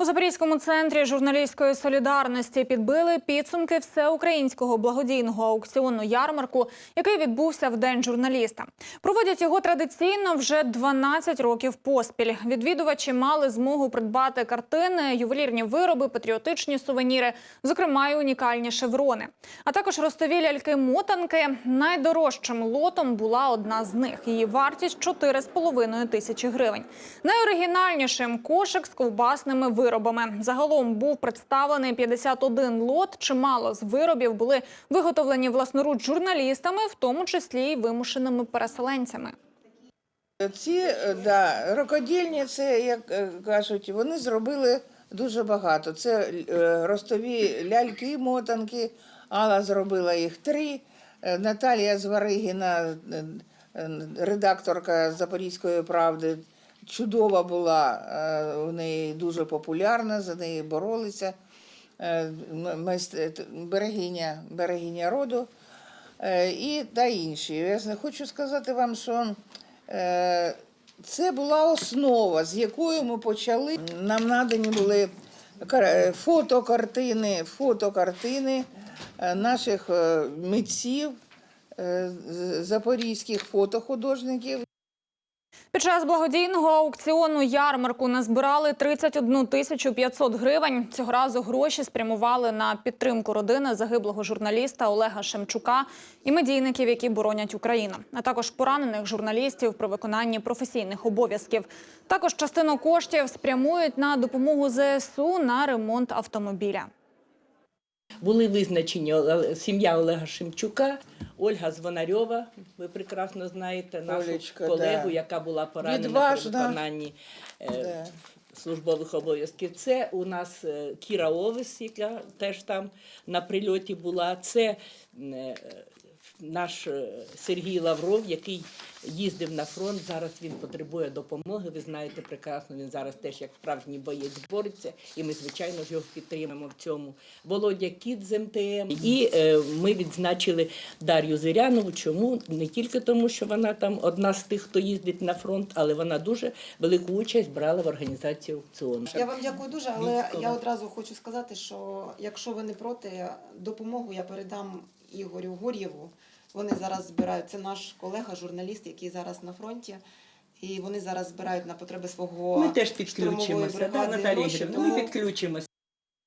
У Запорізькому центрі журналістської солідарності підбили підсумки всеукраїнського благодійного аукціону ярмарку, який відбувся в день журналіста. Проводять його традиційно вже 12 років поспіль. Відвідувачі мали змогу придбати картини, ювелірні вироби, патріотичні сувеніри, зокрема й унікальні шеврони. А також ростові ляльки-мотанки. Найдорожчим лотом була одна з них. Її вартість 4,5 тисячі гривень. Найоригінальнішим кошик з ковбасними виробами. Загалом був представлений 51 лот. Чимало з виробів були виготовлені власноруч журналістами, в тому числі й вимушеними переселенцями. Ці е, да, це, як е, кажуть, вони зробили дуже багато. Це е, ростові ляльки, мотанки. Алла зробила їх три. Наталія Зваригіна, редакторка Запорізької правди, чудова була. е, У неї дуже популярна, за неї боролися. Е, е, Берегиня, берегиня роду е, і та інші. Я хочу сказати вам, що е, це була основа, з якою ми почали. Нам надані були кар- е, фотокартини, фотокартини е, наших е, митців, е, запорізьких фотохудожників. Під час благодійного аукціону ярмарку назбирали 31 тисячу 500 гривень. Цього разу гроші спрямували на підтримку родини загиблого журналіста Олега Шемчука і медійників, які боронять Україну, а також поранених журналістів при виконанні професійних обов'язків. Також частину коштів спрямують на допомогу ЗСУ на ремонт автомобіля. Були визначені сім'я Олега Шемчука, Ольга Звонарьова, ви прекрасно знаєте, нашу Олечка, колегу, да. яка була поранена при виконанні е, Да. службових обов'язків. Це у нас е, Кіра Овес, яка теж там на прильоті була. Це е, наш е, Сергій Лавров, який їздив на фронт. Зараз він потребує допомоги. Ви знаєте прекрасно, він зараз теж як справжній боєць бореться, і ми, звичайно, його підтримуємо в цьому. Володя Кіт з МТМ. І е, ми відзначили Дар'ю Зирянову. Чому? Не тільки тому, що вона там одна з тих, хто їздить на фронт, але вона дуже велику участь брала в організації аукціону. Я вам дякую дуже, але Військова. я одразу хочу сказати, що якщо ви не проти, допомогу я передам Ігорю Гор'єву. Вони зараз збирають. Це наш колега, журналіст, який зараз на фронті. І вони зараз збирають на потреби свого Ми теж підключимося. Да, бригади Наталія гроші, Ігорівна, ми підключимося.